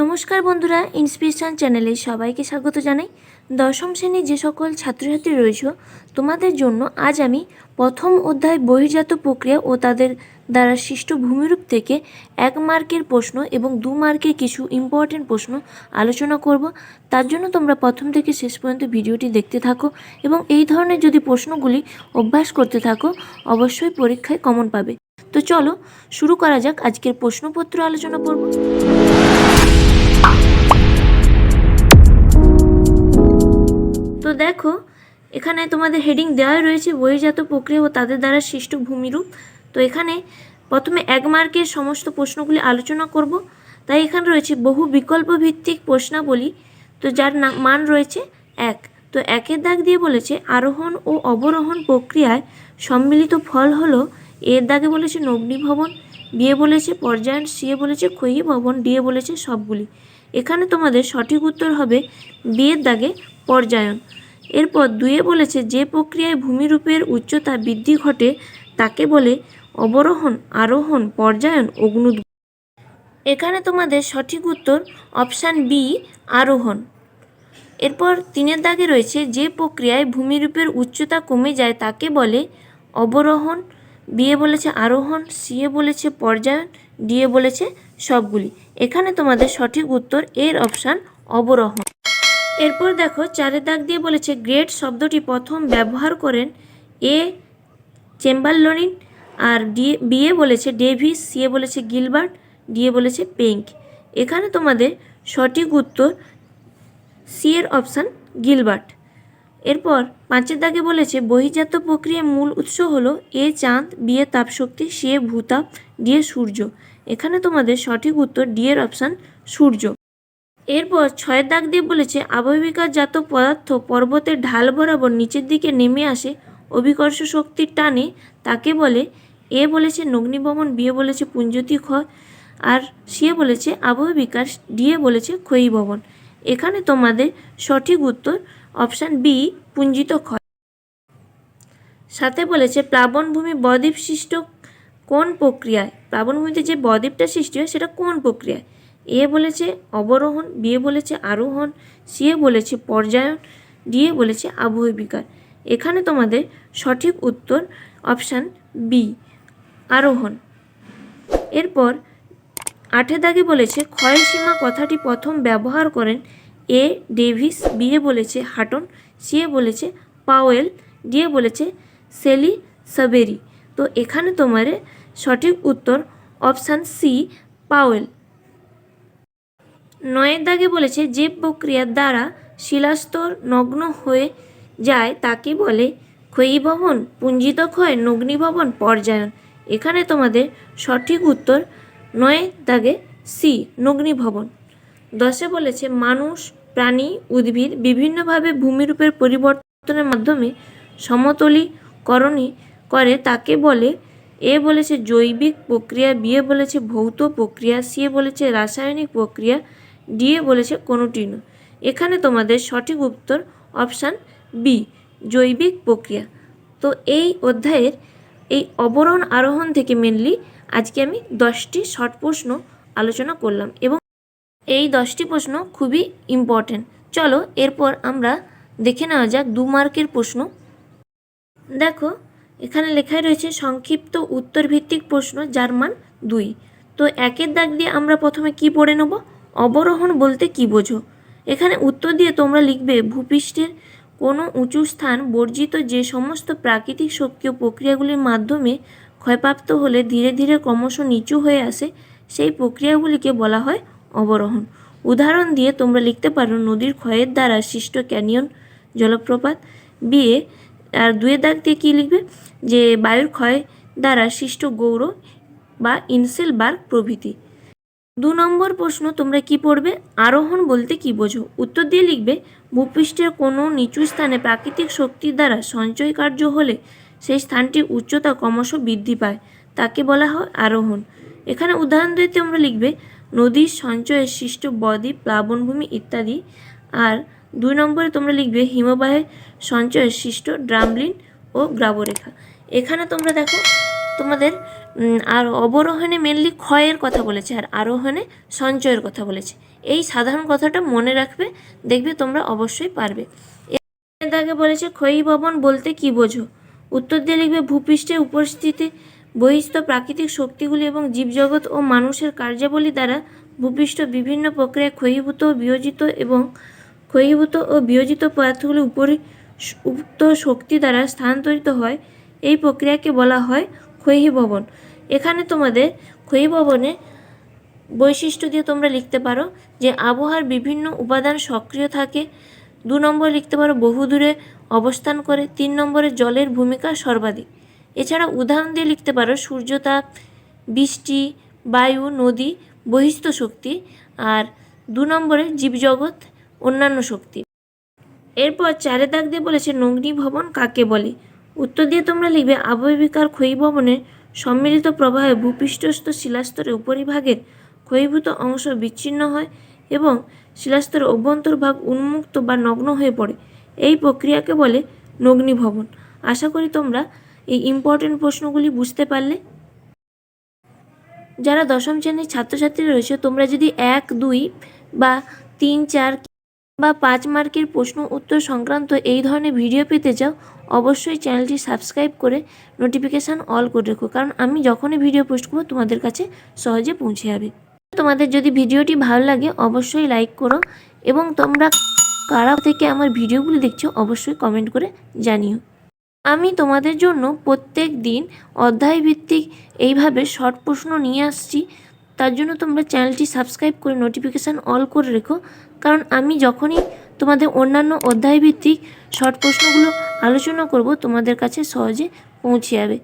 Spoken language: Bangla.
নমস্কার বন্ধুরা ইন্সপিরেশন চ্যানেলে সবাইকে স্বাগত জানাই। দশম শ্রেণির যে সকল ছাত্রছাত্রী রয়েছে, তোমাদের জন্য আজ আমি প্রথম অধ্যায় বহির্জাত প্রক্রিয়া ও তাদের দ্বারা সৃষ্ট ভূমিরূপ থেকে এক মার্কের প্রশ্ন এবং দু মার্কের কিছু ইম্পর্টেন্ট প্রশ্ন আলোচনা করব। তার জন্য তোমরা প্রথম থেকে শেষ পর্যন্ত ভিডিওটি দেখতে থাকো এবং এই ধরনের যদি প্রশ্নগুলি অভ্যাস করতে থাকো, অবশ্যই পরীক্ষায় কমন পাবে। তো চলো, শুরু করা যাক। আজকের প্রশ্নপত্র আলোচনা করব। দেখো, এখানে তোমাদের হেডিং দেওয়া রয়েছে, বহির্জাত প্রক্রিয়া ও তাদের দ্বারা সৃষ্ট ভূমিরূপ। তো এখানে প্রথমে এক মার্কের সমস্ত প্রশ্নগুলি আলোচনা করব। তাই এখানে রয়েছে বহু বিকল্প ভিত্তিক প্রশ্নাবলী। তো যার মান রয়েছে এক। তো একের দাগ দিয়ে বলেছে, আরোহণ ও অবরোহণ প্রক্রিয়ায় সম্মিলিত ফল হলো এর দাগে বলেছে নগ্নিভবন বিয়ে বলেছে পর্যায়ন সিয়ে বলেছে ক্ষয়ী ভবন ডিএ বলেছে সবগুলি। এখানে তোমাদের সঠিক উত্তর হবে বিয়ের দাগে পর্যায়ন। এরপর দুয়ে বলেছে, যে প্রক্রিয়ায় ভূমিরূপের উচ্চতা বৃদ্ধি ঘটে, তাকে বলে অবরোহণ, আরোহণ, পর্যায়ন অগ্নুদ এখানে তোমাদের সঠিক উত্তর, অপশান বি, আরোহণ। এরপর তিনের দাগে রয়েছে, যে প্রক্রিয়ায় ভূমিরূপের উচ্চতা কমে যায়, তাকে বলে অবরোহণ। বিয়ে বলেছে আরোহণ সিএ বলেছে পর্যায়ন ডিএ বলেছে সবগুলি। এখানে তোমাদের সঠিক উত্তর, এর অপশান অবরোহণ। এরপর দেখো চারের দাগ দিয়ে বলেছে, গ্রেট শব্দটি প্রথম ব্যবহার করেন এ চেম্বারলনিন আর ডি, বিয়ে বলেছে ডেভিস সিএ বলেছে গিলবার্ট ডিএ বলেছে পেঙ্ক। এখানে তোমাদের সঠিক উত্তর সি এর অপশান গিলবার্ট। এরপর পাঁচের দাগে বলেছে, বহির্জাত প্রক্রিয়ার মূল উৎস হলো এ চাঁদ বিয়ে তাপশক্তি, সি এ ভূতাপ, ডি এ সূর্য। এখানে তোমাদের সঠিক উত্তর ডি এর অপশান সূর্য। এরপর ছয় দাগ দিয়ে বলেছে আবহবিকারজাত পদার্থ পর্বতের ঢাল বরাবর নিচের দিকে নেমে আসে, অভিকর্ষ শক্তির টানে তাকে বলে। এ বলেছে নগ্নিভবন বিয়ে বলেছে পুঞ্জতি ক্ষয়, আর সে বলেছে আবহ বিকাশ ডিএ বলেছে ক্ষয়ী ভবন এখানে তোমাদের সঠিক উত্তর, অপশান বি, পুঞ্জিত ক্ষয়। সাথে বলেছে প্লাবনভূমি বদ্বীপ সৃষ্ট কোন প্রক্রিয়ায়? প্লাবনভূমিতে যে বদ্বীপটা সৃষ্টি হয়, সেটা কোন প্রক্রিয়ায়? এ বলেছে অবরোহণ বিয়ে বলেছে আরোহণ সিএ বলেছে পর্যায়ন ডিএ বলেছে আবহ বিকার এখানে তোমাদের সঠিক উত্তর অপশান বি, আরোহণ। এরপর আঠে দাগে বলেছে ক্ষয়সীমা কথাটি প্রথম ব্যবহার করেন এ, ডেভিস বিয়ে বলেছে হাটন সিএ বলেছে পাওয়েল ডিএ বলেছে সেলি সাবেরি। তো এখানে তোমার সঠিক উত্তর অপশান সি, পাওয়েল। নয়ের দাগে বলেছে যে প্রক্রিয়ার দ্বারা শিলাস্তর নগ্ন হয়ে যায় তাকে বলে ক্ষয়ীভবন, পুঞ্জিত ক্ষয়, নগ্নিভবন, পর্যায়ন। এখানে তোমাদের সঠিক উত্তর নয় দাগে সি, নগ্নিভবন। দশে বলেছে, মানুষ, প্রাণী, উদ্ভিদ বিভিন্নভাবে ভূমিরূপের পরিবর্তনের মাধ্যমে সমতলীকরণী করে তাকে বলে। এ বলেছে, জৈবিক প্রক্রিয়া বিয়ে বলেছে, ভৌত প্রক্রিয়া সিএ বলেছে, রাসায়নিক প্রক্রিয়া ডিএ বলেছে কোনোটি নয়। এখানে তোমাদের সঠিক উত্তর অপশান বি, জৈবিক প্রক্রিয়া। তো এই অধ্যায়ের এই অবরোহণ আরোহণ থেকে মেনলি আজকে আমি দশটি শর্ট প্রশ্ন আলোচনা করলাম এবং এই দশটি প্রশ্ন খুবই ইম্পর্ট্যান্ট চলো এরপর আমরা দেখে নেওয়া যাক দু মার্কের প্রশ্ন। দেখো, এখানে লেখাই রয়েছে সংক্ষিপ্ত উত্তর ভিত্তিক প্রশ্ন, যার মান দুই। তো একের দাগ দিয়ে আমরা প্রথমে কি পড়ে নেব? অবরোহণ বলতে কি বোঝো? এখানে উত্তর দিয়ে তোমরা লিখবে, ভূপৃষ্ঠের কোনো উঁচু স্থান বর্জিত যে সমস্ত প্রাকৃতিক শক্তি ও প্রক্রিয়াগুলির মাধ্যমে ক্ষয়প্রাপ্ত হলে ধীরে ধীরে ক্রমশ নিচু হয়ে আসে, সেই প্রক্রিয়াগুলিকে বলা হয় অবরোহণ। উদাহরণ দিয়ে তোমরা লিখতে পারো, নদীর ক্ষয়ের দ্বারা সৃষ্ট ক্যানিয়ন জলপ্রপাত বিয়ে আর দুয়ের দাগ দিয়ে কী লিখবে? যে বায়ুর ক্ষয় দ্বারা সৃষ্ট গৌর বা ইনসেল বার্গ প্রভৃতি। দু নম্বর প্রশ্ন, তোমরা কি পড়বে? আরোহণ বলতে কি বোঝো? উত্তর দিয়ে লিখবে, ভূপৃষ্ঠের কোনো নিচু স্থানে প্রাকৃতিক শক্তির দ্বারা সঞ্চয় কার্য হলে সেই স্থানটির উচ্চতা ক্রমশ বৃদ্ধি পায়। তাকে বলা হয় আরোহণ। এখানে উদাহরণ দিয়ে তোমরা লিখবে, নদীর সঞ্চয়ে সৃষ্ট বদ্বীপ, প্লাবনভূমি ইত্যাদি। আর দুই নম্বরে তোমরা লিখবে, হিমবাহের সঞ্চয়ে সৃষ্ট ড্রামলিন ও গ্রাবরেখা এখানে তোমরা দেখো, তোমাদের আর অবরোহণে মেনলি ক্ষয়ের কথা বলেছে আর আরোহণে সঞ্চয়ের কথা বলেছে। এই সাধারণ কথাটা মনে রাখবে, দেখবে তোমরা অবশ্যই পারবে। দাগে বলেছে, ক্ষয়ী ভবন বলতে কি বোঝো? উত্তর দিয়ে লিখবে ভূপৃষ্ঠে উপস্থিতি, বহিস্থ প্রাকৃতিক শক্তিগুলি এবং জীবজগৎ ও মানুষের কার্যাবলী দ্বারা ভূপৃষ্ঠ বিভিন্ন প্রক্রিয়ায় ক্ষয়ীভূত ও বিয়োজিত এবং ক্ষয়ীভূত ও বিয়োজিত পদার্থগুলি উপরি উক্ত শক্তি দ্বারা স্থানান্তরিত হয়। এই প্রক্রিয়াকে বলা হয় ক্ষয়ী ভবন। এখানে তোমাদের ক্ষয়ী ভবনে বৈশিষ্ট্য দিয়ে তোমরা লিখতে পারো যে আবহাওয়ার বিভিন্ন উপাদান সক্রিয় থাকে। দু নম্বর লিখতে পারো বহুদূরে অবস্থান করে। তিন নম্বরে জলের ভূমিকা সর্বাধিক। এছাড়া উদাহরণ দিয়ে লিখতে পারো সূর্যতাপ বৃষ্টি, বায়ু, নদী, বহিস্থ শক্তি আর দু নম্বরে জীবজগৎ, অন্যান্য শক্তি। এরপর চারে দাগ দিয়ে বলেছে নগ্নি ভবন কাকে বলে? উত্তর দিয়ে তোমরা লিখবে আবহবিকার ক্ষয়ী ভবনের সম্মিলিত প্রবাহে ভূপৃষ্ঠস্থ শিলাস্তরের উপরিভাগের ক্ষয়ীভূত অংশ বিচ্ছিন্ন হয় এবং শিলাস্তরের অভ্যন্তরভাগ উন্মুক্ত বা নগ্ন হয়ে পড়ে। এই প্রক্রিয়াকে বলে নগ্নি ভবন আশা করি তোমরা এই ইম্পর্টেন্ট প্রশ্নগুলি বুঝতে পারলে। যারা দশম শ্রেণির ছাত্রছাত্রী রয়েছে, তোমরা যদি এক, দুই বা তিন, চার বা পাঁচ মার্কের প্রশ্ন উত্তর সংক্রান্ত এই ধরনের ভিডিও পেতে চাও, অবশ্যই চ্যানেলটি সাবস্ক্রাইব করে নোটিফিকেশান অল করে রেখো। কারণ আমি যখনই ভিডিও পোস্ট করব, তোমাদের কাছে সহজে পৌঁছে যাবে। তোমাদের যদি ভিডিওটি ভালো লাগে, অবশ্যই লাইক করো এবং তোমরা কারা থেকে আমার ভিডিওগুলি দেখছ, অবশ্যই কমেন্ট করে জানিও। আমি তোমাদের জন্য প্রত্যেক দিন অধ্যায়ভিত্তিক এইভাবে শর্ট প্রশ্ন নিয়ে আসছি। তার জন্য তোমরা চ্যানেলটি সাবস্ক্রাইব করে নোটিফিকেশান অল করে রেখো। কারণ আমি যখনই তোমাদের অন্যান্য অধ্যায়ভিত্তিক শর্ট প্রশ্নগুলো আলোচনা করব, তোমাদের কাছে সহজে পৌঁছে যাবে।